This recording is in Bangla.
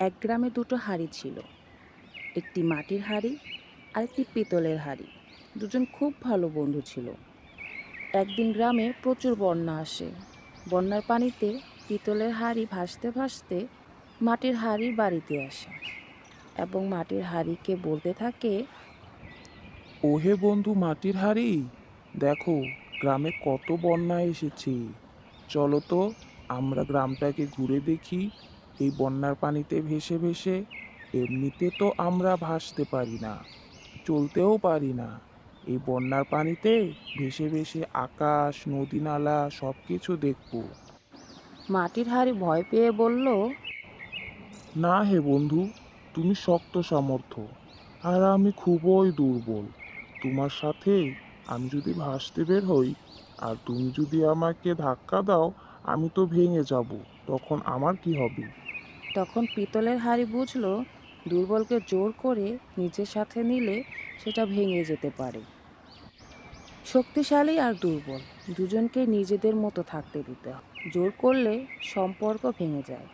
এক গ্রামে দুটো হাঁড়ি ছিল। একটি মাটির হাঁড়ি আর একটি পিতলের হাঁড়ি। দুজন খুব ভালো বন্ধু ছিল। একদিন গ্রামে প্রচুর বন্যা আসে। বন্যার পানিতে পিতলের হাঁড়ি ভাসতে ভাসতে মাটির হাঁড়ির বাড়িতে আসে এবং মাটির হাঁড়িকে বলতে থাকে, ওহে বন্ধু মাটির হাড়ি, দেখো গ্রামে কত বন্যা এসেছে। চলো তো আমরা গ্রামটাকে ঘুরে দেখি এই বন্যার পানিতে ভেসে ভেসে এমনিতে তো আমরা ভাসতে পারি না চলতেও পারি না। এই বন্যার পানিতে ভেসে ভেসে আকাশ নদী নালা সব কিছু দেখব। মাটির হাড়ি ভয় পেয়ে বলল না হে বন্ধু তুমি শক্ত সামর্থ্য আর আমি খুবই দুর্বল। তোমার সাথে আমি যদি ভাসতে বের হই আর তুমি যদি আমাকে ধাক্কা দাও আমি তো ভেঙে যাব তখন আমার কি হবে? তখন পিতলের হাড়ি বুঝল দুর্বলকে জোর করে নিজের সাথে নিলে সেটা ভেঙে যেতে পারে। শক্তিশালী আর দুর্বল, দুজনকে নিজেদের মতো থাকতে দিতে হয়। জোর করলে সম্পর্ক ভেঙে যায়।